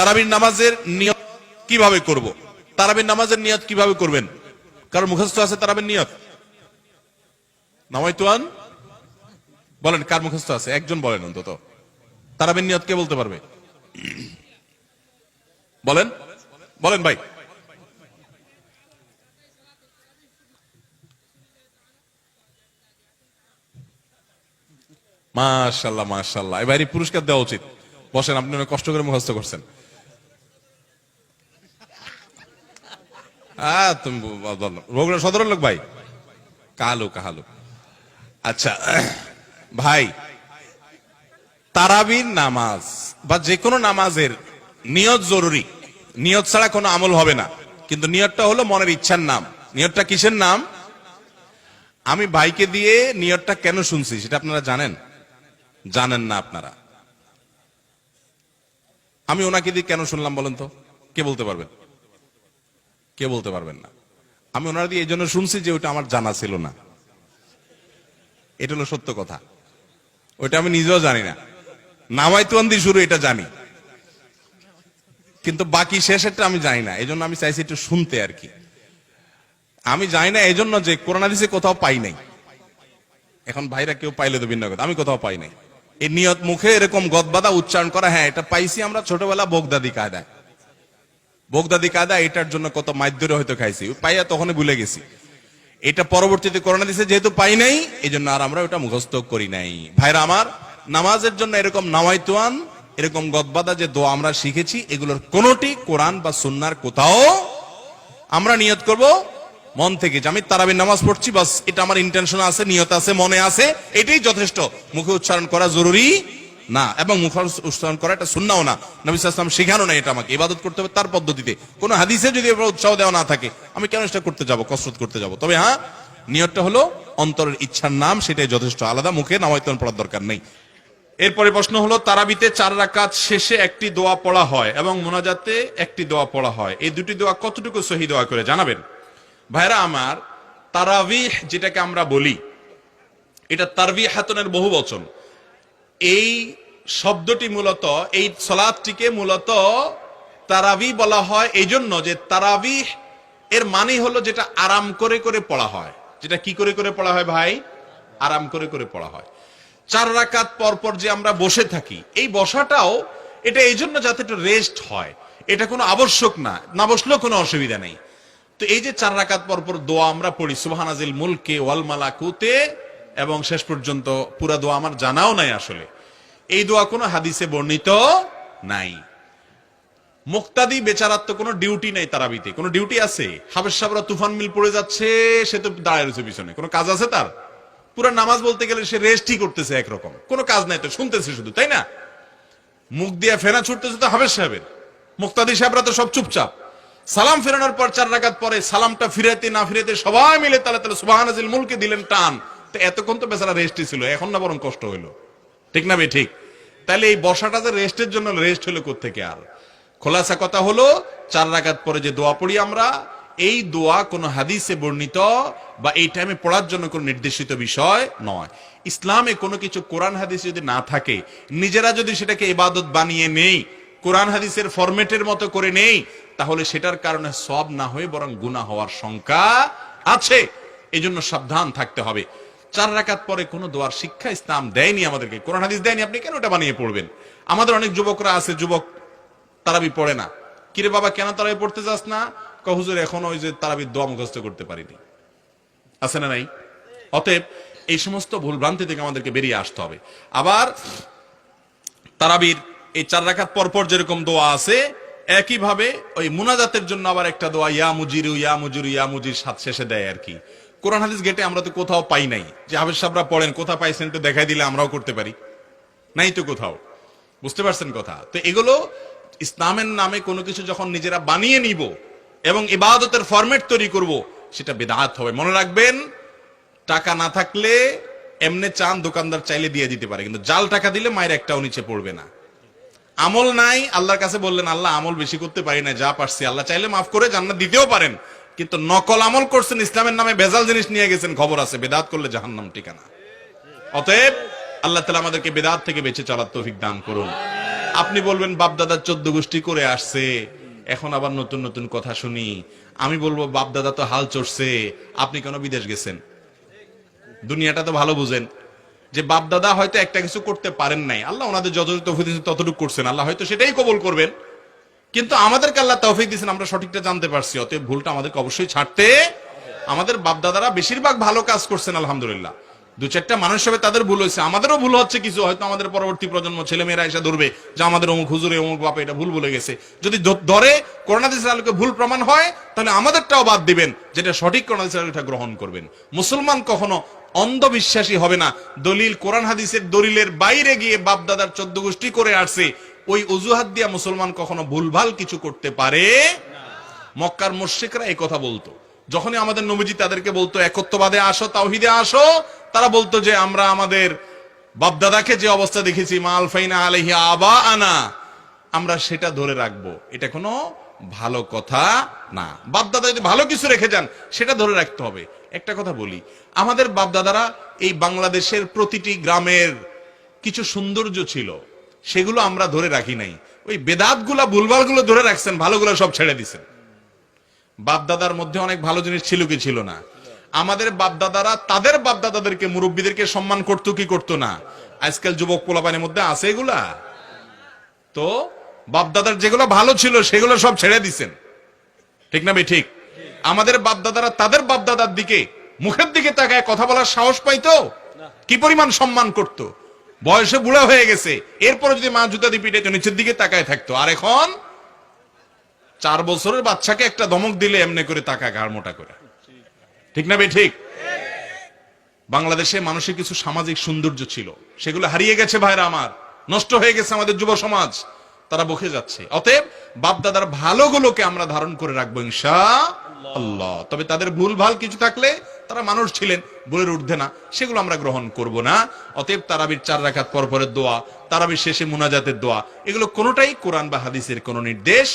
তারাবির নামাজের নিয়ত কীভাবে করব? তারাবির নামাজের নিয়ত কীভাবে করবেন? কারণ মুখস্থ আছে তারাবির নিয়ত? নামাইতুয়ান? বলেন, কার মুখস্থ আছে? একজন বলেন অন্তত। তারাবির নিয়ত কে বলতে পারবে? বলেন বলেন ভাই। মাশাল্লাহ মাশাল্লাহ। এবারে পুরস্কার দেওয়া উচিত। বসেন, আপনি অনেক কষ্ট করে মুখস্থ করছেন। হ্যাঁ তুমি লোক ভাই? কালো কাহালো আচ্ছা ভাই, তারাবির নামাজ বা যে কোনো নামাজের নিয়ত জরুরি। নিয়ত ছাড়া কোনো আমল হবে না। কিন্তু নিয়তটা হলো মনের ইচ্ছার নাম। নিয়তটা কিসের নাম? আমি ভাইকে দিয়ে নিয়তটা কেন শুনছি, সেটা আপনারা জানেন? জানেন না আপনারা। আমি ওনাকে দিয়ে কেন শুনলাম বলেন তো? কে বলতে পারবেন কে বলতে পারবেন না। আমি ওনার দিয়ে এই জন্য শুনছি যে ওটা আমার জানা ছিল না। এটা হলো সত্য কথা। ওইটা আমি নিজেও জানি না। নামাই তুয়ান্দি শুরু, এটা জানি। কিন্তু বাকি শেষেরটা আমি জানি না। এই জন্য আমি চাইছি একটু শুনতে আর কি। আমি জানি না এই জন্য যে করোনা দিছে কোথাও পাই নাই। এখন ভাইরা কেউ পাইলে তো ভিন্ন কথা। আমি কোথাও পাই নাই। এই নিয়ত মুখে এরকম গদবাদা উচ্চারণ করা হ্যাঁ এটা পাইছি আমরা ছোটবেলা বোগদাদি কায়দায়। বোগদাদি কায়দা এটার জন্য কত মাধ্যরে হয়তো খাইছি। পাইয়া তখনই ভুলে গেছি। এটা পরবর্তীতে করোনা দিছে, যেহেতু পাই নাই এই জন্য আর আমরা ওটা মুখস্থ করি নাই। ভাইরা আমার, নামাজের জন্য এরকম নামাইতুয়ান, এরকম গদবাদা যে দোয়া আমরা শিখেছি, এগুলোর কোনটি কোরআন বা সুন্নার কোথাও আমরা নিয়ত করব মন থেকে যে আমি তারাবির নামাজ পড়ছি, বাস এটা আমার ইন্টেনশন আছে, নিয়ত আছে, মনে আছে, এটাই যথেষ্ট। মুখে উচ্চারণ করা জরুরি। না, এবং মুখ উচ্চারণ করা এটা শুননাও না। নবী সাল্লাম শেখানো না এটা আমাকে, ইবাদত করতে হবে তার পদ্ধতিতে। কোনো হাদিসে যদি উৎসাহ দেওয়া না থাকে, আমি কেন সেটা করতে যাব, কসরত করতে যাব? তবে হ্যাঁ নিয়তটা হলো অন্তরের ইচ্ছার নাম, সেটাই যথেষ্ট আলাদা, মুখে নামায়তন পড়ার দরকার নেই। এরপরে প্রশ্ন হলো, তারাবিতে চার রাকাত শেষে একটি দোয়া পড়া হয় এবং মোনাজাতে একটি দোয়া পড়া হয়। এই দুটি দোয়া কতটুকু সহি দোয়া করে জানাবেন? ভাইরা আমার, তারাবিহ যেটাকে আমরা বলি, এটা তারবি হাতনের বহু বচন এই শব্দটি মূলত, এই সলাদটিকে মূলত তারাবি বলা হয় এই জন্য যে তারাবিহ এর মানে হলো যেটা আরাম করে করে পড়া হয়। যেটা কি করে করে পড়া হয় ভাই? আরাম করে করে পড়া হয়। চার রাকাত পর পর যে আমরা বসে থাকি, এই বসাটাও এটা এই জন্য যাতে একটু রেস্ট হয়। এটা কোনো আবশ্যক না না বসলেও কোনো অসুবিধা নেই। তো এই যে চার রাকাত পর পর দোয়া আমরা পড়ি সুবহানাজিল মুলকে ওয়াল মালাকুতে, এবং শেষ পর্যন্ত পুরা দোয়া আমার জানাও নাই আসলে। এই দোয়া কোনো হাদিসে বর্ণিত নাই। মুক্তাদি বেচারার তো কোনো ডিউটি নাই তারাবিতে। কোনো ডিউটি আছে? হাবেশ সাবরা তুফান মিল পড়ে যাচ্ছে, সে তো দাঁড়ায় রয়েছে পিছনে। কোনো কাজ আছে তার? পুরা নামাজ বলতে গেলে সে রেস্টই করতেছে একরকম। কোনো কাজ নাই তো, শুনতেছে শুধু, তাই না? মুখ দিয়ে ফেনা ছুটতেছে তো হাবেশ সাহেবের। মুক্তাদি সাহেবরা তো সব চুপচাপ। সালাম ফেরানোর পর চার রাকাত পরে সালামটা ফিরাতে না ফিরাতে সবাই মিলে তালে তাহলে সুবাহানাজিল মুলকে দিলেন টান। তো এতক্ষণ তো বেচারা রেস্টই ছিল, এখন না বরং কষ্ট হইল। ঠিক না ঠিক। তাহলে এই বসাটা যে রেস্টের জন্য, রেস্ট হলো থেকে আর? খোলাসা কথা হলো, চার রাকাত পরে যে দোয়া পড়ি আমরা, এই দোয়া কোনো হাদিসে বর্ণিত বা এই টাইমে পড়ার জন্য কোনো নির্দেশিত বিষয় নয়। ইসলামে কোনো কিছু কোরআন হাদিস যদি না থাকে, নিজেরা যদি সেটাকে ইবাদত বানিয়ে নেই, কোরআন হাদিসের ফরম্যাটের মতো করে নেই, তাহলে সেটার কারণে সব না হয়ে বরং গুণা হওয়ার শঙ্কা আছে। এই জন্য সাবধান থাকতে হবে। চার রাকাত পরে কোনো দোয়ার শিক্ষা ইসলাম দেয়নি আমাদেরকে। কোরআন হাদিস দেয়নি, আপনি কেন ওটা বানিয়ে পড়বেন? আমাদের অনেক যুবকরা আছে, যুবক তারাবি পড়ে না। কিরে বাবা, কেন তারাবি পড়তে যাস না? কহুজুর এখন ওই যে তারাবির দোয়া মুখস্থ করতে পারিনি। আছে না নাই? অতএব এই সমস্ত ভুল ভ্রান্তি থেকে আমাদেরকে বেরিয়ে আসতে হবে। আবার তারাবির এই চার রাখাত পরপর যেরকম দোয়া আছে, একইভাবে ওই মুনাজাতের জন্য আবার একটা দোয়া, ইয়া মুজিরু ইয়া মুজিরু, ইয়া মুজির সাত শেষে দেয় আর কি। কোরআন হাদিস গেটে আমরা তো কোথাও পাই নাই। যে হাফেজ সাহেবরা পড়েন কোথাও পাইছেন একটু দেখাই দিলে আমরাও করতে পারি। নাই তো কোথাও। বুঝতে পারছেন কথা? তো এগুলো ইসলামের নামে কোনো কিছু যখন নিজেরা বানিয়ে নিব এবং ইবাদতের ফরম্যাট তৈরি করব, সেটা বেদাত হবে। মনে রাখবেন, টাকা না থাকলে এমনি চান দোকানদার চাইলে দিয়ে দিতে পারে, কিন্তু জাল টাকা দিলে মায়ের একটাও নিচে পড়বে না। আমল নাই, আল্লাহর কাছে বললেন, আল্লাহ আমল বেশি করতে পারি না, যা পারছি। আল্লাহ চাইলে মাফ করে জান্নাত দিতেও পারেন কিন্তু নকল আমল করছেন, ইসলামের নামে ভেজাল জিনিস নিয়ে গেছেন, খবর আছে, বেদাত করলে জাহান্নাম ঠিকানা। অতএব আল্লাহ তালা আমাদেরকে বেদাত থেকে বেঁচে চলার তৌফিক দান করুন। আপনি বলবেন, বাপদাদা চোদ্দ গোষ্ঠী করে আসছে, এখন আবার নতুন নতুন কথা শুনি। আমি বলব, বাপদাদা তো হাল চড়ছে, আপনি কেন বিদেশ গেছেন? দুনিয়াটা তো ভালো বুঝেন। যে বাপদাদা হয়তো একটা কিছু করতে পারেন নাই, আল্লাহ ওনাদের দিয়েছেন, ততটুকু করছেন। আল্লাহ হয়তো সেটাই কবল করবেন। কিন্তু আমাদেরকে আল্লাহ তৌফিক দিয়েছেন, আমরা সঠিকটা জানতে পারছি, অতএব ভুলটা আমাদেরকে অবশ্যই ছাড়তে আমাদের বাপদাদারা বেশিরভাগ ভালো কাজ করছেন, আলহামদুলিল্লাহ। দু চারটা মানুষ হবে তাদের ভুল হয়েছে। আমাদেরও ভুল হচ্ছে কিছু, হয়তো আমাদের পরবর্তী প্রজন্ম ছেলে মেয়েরা এসে ধরবে যে আমাদের অমুক হুজুরে, অমুক বাপে এটা ভুল বলে গেছে। যদি ধরে করোনাদিস আলোকে ভুল প্রমাণ হয়, তাহলে আমাদেরটাও বাদ দিবেন, যেটা সঠিক করোনাদিস আলোটা গ্রহণ করবেন। মুসলমান কখনো অন্ধবিশ্বাসী হবে না। দলিল কোরআন হাদিসের দলিলের বাইরে গিয়ে বাপদাদার চোদ্দ গোষ্ঠী করে আসছে ওই অজুহাত দিয়া মুসলমান কখনো ভুলভাল কিছু করতে পারে মক্কার মুশরিকরা এই কথা বলতো। যখনই আমাদের নবীজি তাদেরকে বলতো, একত্ববাদে আসো, তাওহিদে আসো, তারা বলতো যে, আমরা আমাদের বাপদাদাকে যে অবস্থা দেখেছি মাল ফাইনা আলহি আবা আনা আমরা সেটা ধরে রাখব। এটা কোনো ভালো কথা না। বাপদাদা যদি ভালো কিছু রেখে যান, সেটা ধরে রাখতে হবে। একটা কথা বলি, আমাদের বাপদাদারা এই বাংলাদেশের প্রতিটি গ্রামের কিছু সৌন্দর্য ছিল। সেগুলো আমরা ধরে রাখি নাই। ওই বেদাতগুলা ভুলভালগুলো ধরে রাখছেন, ভালোগুলো সব ছেড়ে দিছেন। বাপদাদার মধ্যে অনেক ভালো জিনিস ছিল কি ছিল না? আমাদের বাপদাদারা, তাদের বাপদাদাদেরকে, মুরব্বীদেরকে সম্মান করতো কি করতো না? আজকাল যুবক পোলাপানের মধ্যে আছে এগুলা? তো বাপদাদার যেগুলো ভালো ছিল, সেগুলো সব ছেড়ে দিছেন। ঠিক না ভাই? ঠিক। আমাদের বাপদাদারা তাদের বাপদাদার দিকে, মুখের দিকে তাকায় কথা বলার সাহস পাইতো? কি পরিমাণ সম্মান করত? বয়সে বুড়া হয়ে গেছে। এরপরে যদি মা জুতা দিয়ে পিটাইতো, নিচের দিকে তাকায় থাকতো। আর এখন চার বছরের বাচ্চাকে একটা ধমক দিলে এমনি করে তাকা ঘাড় মোটা করে। ঠিক না ভাই ঠিক? বাংলাদেশে মানুষের কিছু সামাজিক সৌন্দর্য ছিল। সেগুলো হারিয়ে গেছে ভাইরা আমার। নষ্ট হয়ে গেছে আমাদের যুব সমাজ। তারা বকে যাচ্ছে। অতএব বাপদাদার ভালোগুলোকে আমরা ধারণ করে রাখব ইনশা আল্লাহ। তবে তাদের ভুল ভালো কিছু থাকলে তারা মানুষ ছিলেন ভুলের ঊর্ধ্বে না, সেগুলো আমরা গ্রহণ করব না। অতএব তারাবির চার রাখাত পর পরের দোয়া, তারাবির শেষে মুনাজাতের দোয়া, এগুলো কোনোটাই কোরআন বা হাদিসের কোনো নির্দেশ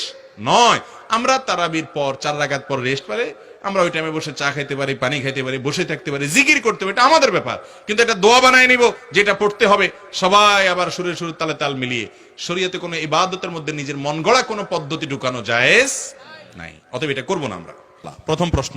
নয়। আমরা তারাবির পর চার রাখাত পর রেস্ট পারে আমরা ওই টাইমে বসে চা খাইতে পারি, পানি খাইতে পারি, বসে থাকতে পারি, জিকির করতে পারি, এটা আমাদের ব্যাপার। কিন্তু এটা দোয়া বানায় নিব, যেটা পড়তে হবে, সবাই আবার সুরে সুরে তালে তাল মিলিয়ে। শরীয়তে কোনো ইবাদতের মধ্যে নিজের মন গড়া কোনো পদ্ধতি ঢুকানো জায়েজ নাই। অতএব এটা করব না আমরা। প্রথম প্রশ্ন।